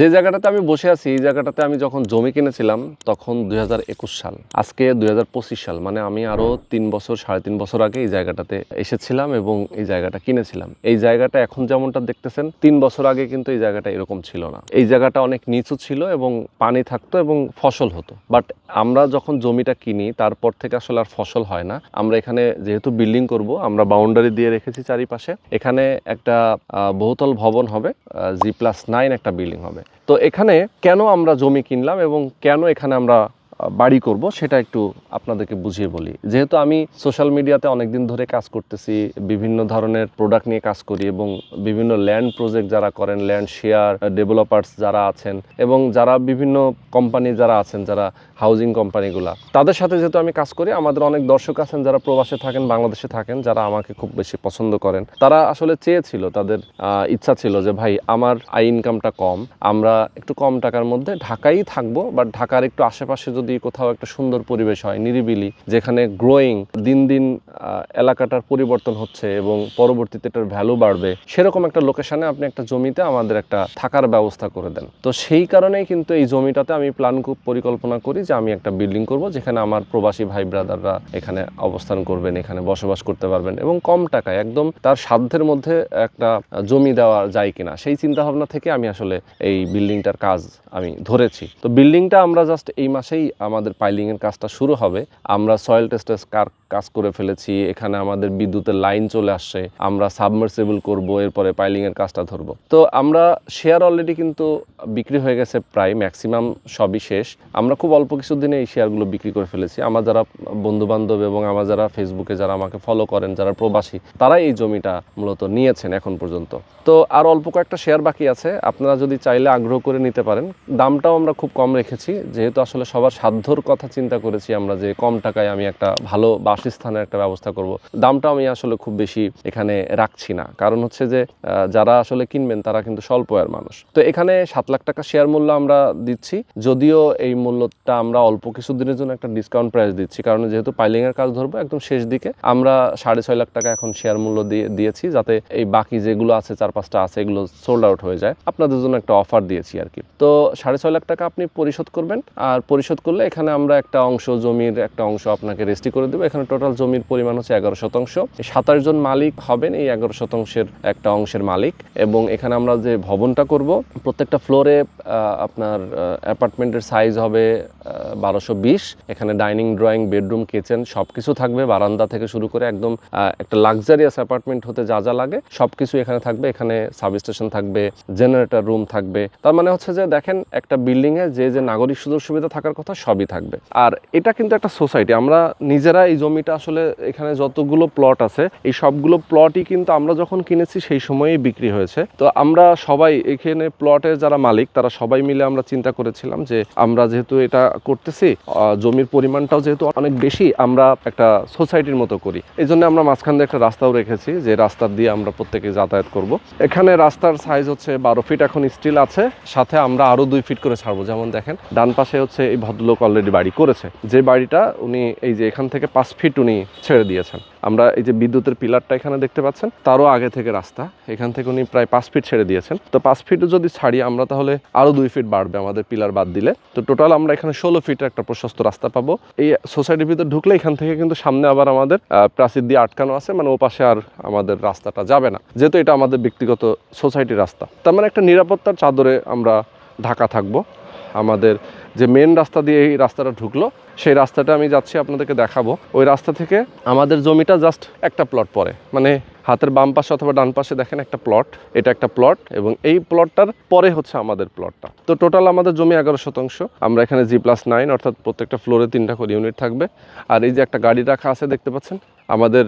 যে জায়গাটাতে আমি বসে আছি, এই জায়গাটাতে আমি যখন জমি কিনেছিলাম, তখন দুই হাজার একুশ সাল। আজকে দুই হাজার পঁচিশ সাল মানে আমি আরও তিন বছর, সাড়ে তিন বছর আগে এই জায়গাটাতে এসেছিলাম এবং এই জায়গাটা কিনেছিলাম। এই জায়গাটা এখন যেমনটা দেখতেছেন, তিন বছর আগে কিন্তু এই জায়গাটা এরকম ছিল না। এই জায়গাটা অনেক নিচু ছিল এবং পানি থাকতো এবং ফসল হতো। বাট আমরা যখন জমিটা কিনি, তারপর থেকে আসলে আর ফসল হয় না। আমরা এখানে যেহেতু বিল্ডিং করব, আমরা বাউন্ডারি দিয়ে রেখেছি চারিপাশে। এখানে একটা বহুতল ভবন হবে জি প্লাস নাইন একটা বিল্ডিং হবে। তো এখানে কেন আমরা জমি কিনলাম এবং কেন এখানে আমরা বাড়ি করব, সেটা একটু আপনাদেরকে বুঝিয়ে বলি। যেহেতু আমি সোশ্যাল মিডিয়াতে অনেকদিন ধরে কাজ করতেছি, বিভিন্ন ধরনের প্রোডাক্ট নিয়ে কাজ করি এবং বিভিন্ন ল্যান্ড প্রজেক্ট যারা করেন ল্যান্ড শেয়ার ডেভেলপার্স যারা আছেন এবং যারা বিভিন্ন কোম্পানি যারা আছেন, যারা হাউজিং কোম্পানিগুলা তাদের সাথে যেহেতু আমি কাজ করি, আমাদের অনেক দর্শক আছেন যারা প্রবাসে থাকেন, বাংলাদেশে থাকেন, যারা আমাকে খুব বেশি পছন্দ করেন, তারা আসলে চেয়েছিল, তাদের ইচ্ছা ছিল যে, ভাই, আমার আই ইনকামটা কম, আমরা একটু কম টাকার মধ্যে ঢাকাই থাকব বাট ঢাকার একটু আশেপাশে যদি কোথাও একটা সুন্দর পরিবেশ হয়, নিরিবিলি, যেখানে গ্রোয়িং দিন দিন এলাকাটার পরিবর্তন হচ্ছে এবং পরবর্তীতে এটার ভ্যালু বাড়বে, সেরকম একটা লোকেশনে আপনি একটা জমিতে আমাদের একটা থাকার ব্যবস্থা করে দেন। তো সেই কারণেই কিন্তু এই জমিটাতে আমি প্ল্যান পরিকল্পনা করি যে আমি একটা বিল্ডিং করব, যেখানে আমার প্রবাসী ভাই ব্রাদাররা এখানে অবস্থান করবেন, এখানে বসবাস করতে পারবেন এবং কম টাকায়, একদম তার সাধ্যের মধ্যে একটা জমি দেওয়া যায় কিনা, সেই চিন্তা ভাবনা থেকে আমি আসলে এই বিল্ডিংটার কাজ আমি ধরেছি। তো বিল্ডিংটা আমরা জাস্ট এই মাসেই আমাদের পাইলিংয়ের কাজটা শুরু হবে। আমরা সয়েল টেস্টের কাজ করে ফেলেছি, এখানে আমাদের বিদ্যুতের লাইন চলে আসছে, আমরা সাবমার্সেবল করব, এরপরে পাইলিং এর কাজটা ধরবো। তো আমরা শেয়ার অলরেডি কিন্তু বিক্রি হয়ে গেছে প্রায় ম্যাক্সিমাম সবই শেষ। আমরা খুব অল্প কিছু দিনে এই শেয়ারগুলো বিক্রি করে ফেলেছি। আমার যারা বন্ধু বান্ধব এবং আমার যারা ফেসবুকে যারা আমাকে ফলো করেন, যারা প্রবাসী, তারাই এই জমিটা মূলত নিয়েছেন এখন পর্যন্ত। তো আর অল্প কয়েকটা শেয়ার বাকি আছে, আপনারা যদি চাইলে আগ্রহ করে নিতে পারেন। দামটাও আমরা খুব কম রেখেছি, যেহেতু আসলে সবার সাধ্যর কথা চিন্তা করেছি আমরা যে কম টাকায় আমি একটা ভালো বাসস্থানের একটা ব্যবস্থা করব। দামটা আমি আসলে খুব বেশি এখানে রাখছি না। কারণ হচ্ছে যে যারা আসলে কিনবেন তারা কিন্তু স্বল্প আয়ের মানুষ। তো এখানে সাত লাখ টাকা শেয়ার মূল্য আমরা দিচ্ছি। যদিও এই মূল্যটা আমরা অল্প কিছু দিনের জন্য একটা ডিসকাউন্ট প্রাইস দিচ্ছি। কারণ যেহেতু পাইলিং এর কাজ ধরবো একদম শেষ দিকে, আমরা সাড়ে ছয় লাখ টাকা এখন শেয়ার মূল্য দিয়ে, দিয়েছি যাতে এই বাকি যেগুলো আছে, চার পাঁচটা আছে, এগুলো সোল্ড আউট হয়ে যায়। আপনাদের জন্য একটা অফার দিয়েছি আর কি। তো সাড়ে ছয় লাখ টাকা আপনি পরিশোধ করবেন। আর পরিশোধ করলে এখানে আমরা একটা অংশ জমির একটা অংশ আপনাকে রেজিস্ট্রি করে দেবো। এখানে টোটাল জমির পরিমাণ হচ্ছে এগারো শতাংশ। সাতাশ জন মালিক হবেন এই এগারো শতাংশের একটা অংশের মালিক এবং এখানে আমরা যে ভবনটা করব, প্রত্যেকটা ফ্লোরে আপনার অ্যাপার্টমেন্টের সাইজ হবে বারোশো এখানে ডাইনিং ড্রয়িং বেডরুম কিচেন সব কিছু থাকবে। বারান্দা থেকে শুরু করে একদম একটা লাক্সারিয়াস অ্যাপার্টমেন্ট হতে যা যা লাগে সব কিছু এখানে থাকবে। এখানে সাব স্টেশন থাকবে জেনারেটর রুম থাকবে। তার মানে হচ্ছে যে, দেখেন, একটা বিল্ডিংয়ে যে যে নাগরিক সুযোগ সুবিধা থাকার কথা সবই থাকবে। আর এটা কিন্তু একটা সোসাইটি আমরা নিজেরা এই জমিটা আসলে এখানে যতগুলো প্লট আছে, এই সবগুলো প্লটই কিন্তু আমরা যখন কিনেছি সেই সময়েই বিক্রি হয়েছে। তো আমরা সবাই এখানে প্লটের যারা মালিক, তারা সবাই মিলে আমরা চিন্তা করেছিলাম যে আমরা যেহেতু এটা করতেছি জমির পরিমাণটাও যেহেতু অনেক বেশি, আমরা একটা সোসাইটির মতো করি। এই জন্য আমরা মাঝখান দিয়ে একটা রাস্তাও রেখেছি, যে রাস্তা দিয়ে আমরা প্রত্যেকে যাতায়াত করব। এখানে রাস্তার সাইজ হচ্ছে বারো ফিট এখন স্টিল আছে। সাথে আমরা আরও দুই ফিট করে ছাড়বো, যেমন দেখেন। ডান পাশে হচ্ছে এই ভদ্রলোক অলরেডি বাড়ি করেছে। যে বাড়িটা উনি এই যে এখান থেকে পাঁচ ফিট উনি ছেড়ে দিয়েছেন। আমরা এই যে বিদ্যুতের পিলারটা এখানে দেখতে পাচ্ছেন, তারও আগে থেকে রাস্তা। এখান থেকে উনি প্রায় পাঁচ ফিট ছেড়ে দিয়েছেন। তো পাঁচ ফিট যদি ছাড়ি, আমরা তাহলে আরও দুই ফিট বাড়বে আমাদের পিলার বাদ দিলে। তো টোটাল আমরা এখানে ষোলো ফিটের একটা প্রশস্ত রাস্তা পাবো। এই সোসাইটির ভিতর ঢুকলে এখান থেকে কিন্তু সামনে আবার আমাদের প্রাচীর দিয়ে আটকানো আছে মানে ও পাশে আর আমাদের রাস্তাটা যাবে না। যেহেতু এটা আমাদের ব্যক্তিগত সোসাইটির রাস্তা। তার মানে একটা নিরাপত্তার চাদরে আমরা ঢাকা থাকব। আমাদের যে মেন রাস্তা দিয়ে এই রাস্তাটা ঢুকলো, সেই রাস্তাটা আমি যাচ্ছি আপনাদেরকে দেখাবো। ওই রাস্তা থেকে আমাদের জমিটা জাস্ট একটা প্লট পরে মানে হাতের বাম পাশে অথবা ডান পাশে দেখেন একটা প্লট এটা একটা প্লট এবং এই প্লটটার পরে হচ্ছে আমাদের প্লটটা তো টোটাল আমাদের জমি এগারো শতাংশ। আমরা এখানে জি প্লাস নাইন অর্থাৎ প্রত্যেকটা ফ্লোরে তিনটা করে ইউনিট থাকবে। আর এই যে একটা গাড়ি রাখা আছে, দেখতে পাচ্ছেন? আমাদের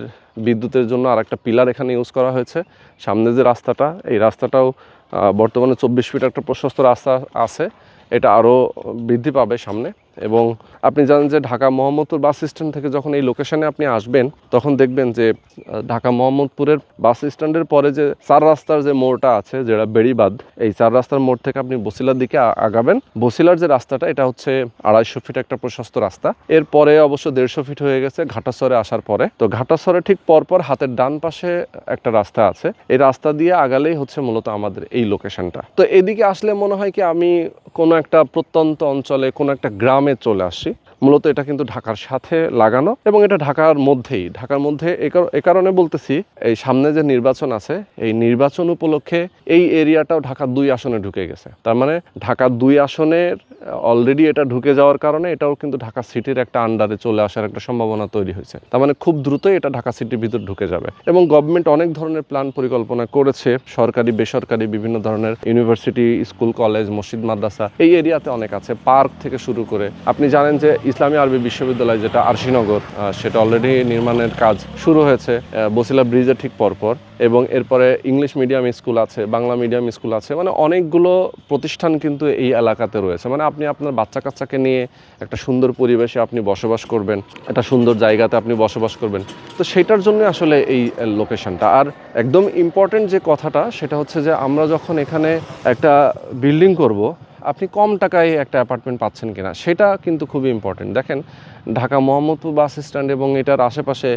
বিদ্যুতের জন্য আর একটা পিলার এখানে ইউজ করা হয়েছে। সামনে যে রাস্তাটা, এই রাস্তাটাও বর্তমানে চব্বিশ ফিট একটা প্রশস্ত রাস্তা আছে। এটা আরও বৃদ্ধি পাবে সামনে। এবং আপনি জানেন যে ঢাকা মোহাম্মদপুর বাস স্ট্যান্ড থেকে যখন এই লোকেশনে আপনি আসবেন, তখন দেখবেন যে ঢাকা মোহাম্মদপুরের বাস স্ট্যান্ডের পরে যে চার রাস্তার যে মোড়টা আছে, যেটা বেড়িবাদ এই চার রাস্তার মোড় থেকে আপনি বসিলার দিকে আগাবেন। বসিলার যে রাস্তাটা, এটা হচ্ছে আড়াইশো ফিট একটা প্রশস্ত রাস্তা। এরপরে অবশ্য দেড়শো ফিট হয়ে গেছে ঘাটাসরে আসার পরে। তো ঘাটাসরে ঠিক পরপর হাতের ডান পাশে একটা রাস্তা আছে। এই রাস্তা দিয়ে আগালেই হচ্ছে মূলত আমাদের এই লোকেশনটা। তো এদিকে আসলে মনে হয় কি, আমি কোনো একটা প্রত্যন্ত অঞ্চলে কোনো একটা গ্রামে চলে আসছি মূলত এটা কিন্তু ঢাকার সাথে লাগানো এবং এটা ঢাকার মধ্যেই, ঢাকার মধ্যে এ কারণে বলতেছি, এই সামনে যে নির্বাচন আছে, এই নির্বাচন উপলক্ষে এই এরিয়াটাও ঢাকা দুই আসনে ঢুকে গেছে। তার মানে ঢাকা দুই আসনের অলরেডি এটা ঢুকে যাওয়ার কারণে এটাও কিন্তু ঢাকা সিটির একটা আন্ডারে চলে আসার একটা সম্ভাবনা তৈরি হয়েছে। তার মানে খুব দ্রুতই এটা ঢাকা সিটির ভিতর ঢুকে যাবে এবং গভর্নমেন্ট অনেক ধরনের প্ল্যান পরিকল্পনা করেছে, সরকারি, বেসরকারি বিভিন্ন ধরনের ইউনিভার্সিটি স্কুল কলেজ মসজিদ, মাদ্রাসা, এই এরিয়াতে অনেক আছে। পার্ক থেকে শুরু করে, আপনি জানেন যে ইসলামী আরবি বিশ্ববিদ্যালয় যেটা আরশিনগর সেটা অলরেডি নির্মাণের কাজ শুরু হয়েছে বসিলা ব্রিজের ঠিক পরপর, এবং এরপরে ইংলিশ মিডিয়াম স্কুল আছে, বাংলা মিডিয়াম স্কুল আছে মানে অনেকগুলো প্রতিষ্ঠান কিন্তু এই এলাকাতে রয়েছে। মানে আপনি আপনার বাচ্চা কাচ্চাকে নিয়ে একটা সুন্দর পরিবেশে আপনি বসবাস করবেন, একটা সুন্দর জায়গাতে আপনি বসবাস করবেন, তো সেটার জন্য আসলে এই লোকেশনটা আর একদম ইম্পর্টেন্ট যে কথাটা, সেটা হচ্ছে যে আমরা যখন এখানে একটা বিল্ডিং করব আপনি কম টাকায় একটা অ্যাপার্টমেন্ট পাচ্ছেন কিনা, সেটা কিন্তু খুবই ইম্পর্টেন্ট দেখেন ঢাকা মোহাম্মদপুর বাস স্ট্যান্ড এবং এটার আশেপাশে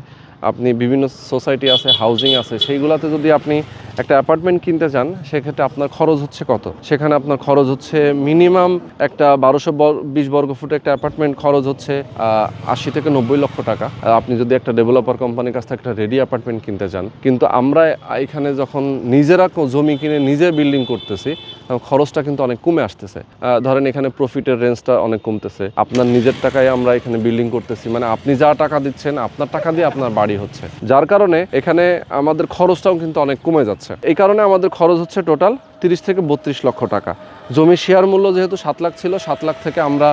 আপনি বিভিন্ন সোসাইটি আছে হাউজিং আছে, সেইগুলোতে যদি আপনি একটা অ্যাপার্টমেন্ট কিনতে চান, সেক্ষেত্রে আপনার খরচ হচ্ছে কত? সেখানে আপনার খরচ হচ্ছে মিনিমাম একটা বারোশো বিশ বর্গ ফুট একটা অ্যাপার্টমেন্ট খরচ হচ্ছে আশি থেকে নব্বই লক্ষ টাকা। আপনি যদি একটা ডেভেলপার কোম্পানির কাছ থেকে একটা রেডি অ্যাপার্টমেন্ট কিনতে চান, কিন্তু আমরা এখানে যখন নিজেরা জমি কিনে নিজে বিল্ডিং করতেছি খরচটা কিন্তু অনেক কমে আসতেছে। ধরেন এখানে প্রফিটের রেঞ্জটা অনেক কমতেছে। আপনার নিজের টাকায় আমরা এখানে বিল্ডিং করতেছি মানে আপনি যা টাকা দিচ্ছেন, আপনার টাকা দিয়ে আপনার বাড়ি হচ্ছে। যার কারণে এখানে আমাদের খরচটাও কিন্তু অনেক কমে যাচ্ছে। এই কারণে আমাদের খরচ হচ্ছে টোটাল তিরিশ থেকে বত্রিশ লক্ষ টাকা। জমি শেয়ার মূল্য যেহেতু সাত লাখ ছিল, সাত লাখ থেকে আমরা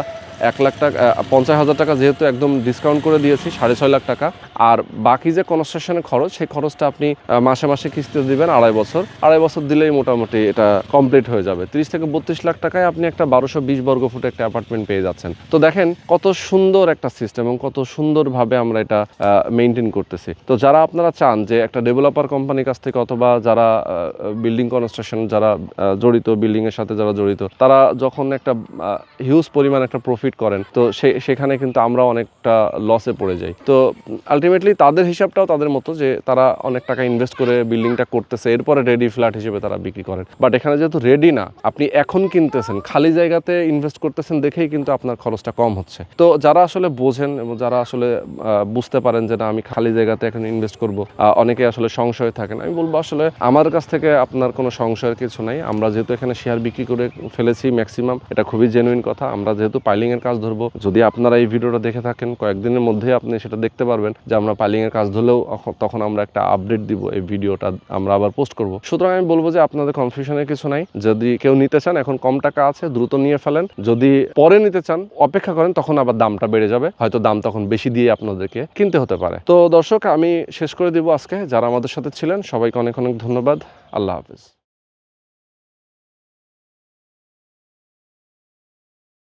এক লাখ টাকা পঞ্চাশ হাজার টাকা যেহেতু একদম ডিসকাউন্ট করে দিয়েছি, সাড়ে ছয় লাখ টাকা। আর বাকি যে কনস্ট্রাকশনের খরচ, সেই খরচটা আপনি মাসে মাসে কিস্তি দিবেন, আড়াই বছর। আড়াই বছর দিলেই মোটামুটি এটা কমপ্লিট হয়ে যাবে। তিরিশ থেকে বত্রিশ লাখ টাকায় আপনি একটা বারোশো বিশ বর্গ ফুট একটা অ্যাপার্টমেন্ট পেয়ে যাচ্ছেন। তো দেখেন কত সুন্দর একটা সিস্টেম এবং কত সুন্দরভাবে আমরা এটা মেনটেন করতেছি। তো যারা আপনারা চান যে একটা ডেভেলপার কোম্পানির কাছ থেকে অথবা যারা বিল্ডিং কনস্ট্রাকশন যারা জড়িত বিল্ডিং এর সাথে যারা জড়িত, তারা যখন একটা হিউজ পরিমাণ একটা প্রফিট করেন, তো সেখানে কিন্তু আমরা অনেকটা লসে পড়ে যাই। তো আলটিমেটলি তাদের হিসাবটাও তাদের মতো যে তারা অনেক টাকা ইনভেস্ট করে বিল্ডিংটা করতেছে, এরপরে রেডি ফ্ল্যাট হিসেবে তারা বিক্রি করেন। বাট এখানে যেহেতু রেডি না, আপনি এখন কিনতেছেন, খালি জায়গাতে ইনভেস্ট করতেছেন দেখেই কিন্তু আপনার খরচটা কম হচ্ছে। তো যারা আসলে বোঝেন এবং যারা আসলে বুঝতে পারেন যে না, আমি খালি জায়গাতে এখন ইনভেস্ট করব অনেকে আসলে সংশয় থাকেন। আমি বলব আসলে আমার কাছ থেকে আপনার কোনো সংশয়ের কিছু নাই। আমরা যেহেতু এখানে শেয়ার বিক্রি করে ফেলেছি ম্যাক্সিমাম এটা খুবই জেনুইন কথা। আমরা যেহেতু পাইলিং এর কাজ ধরবো, যদি আপনারা এই ভিডিওটা দেখে থাকেন, কয়েকদিনের মধ্যেই আপনি সেটা দেখতে পারবেন যে আমরা পাইলিং এর কাজ ধরলেও তখন আমরা একটা আপডেট দিব এই ভিডিওটা আমরা আবার পোস্ট করব। সুতরাং আমি বলব যে আপনাদের কনফিউশনের কিছু নাই। যদি কেউ নিতে চান, এখন কম টাকা আছে, দ্রুত নিয়ে ফেলেন। যদি পরে নিতে চান, অপেক্ষা করেন, তখন আবার দামটা বেড়ে যাবে। হয়তো দাম তখন বেশি দিয়ে আপনাদেরকে কিনতে হতে পারে। তো দর্শক, আমি শেষ করে দিব আজকে। যারা আমাদের সাথে ছিলেন, সবাইকে অনেক অনেক ধন্যবাদ। আল্লাহ হাফিজ।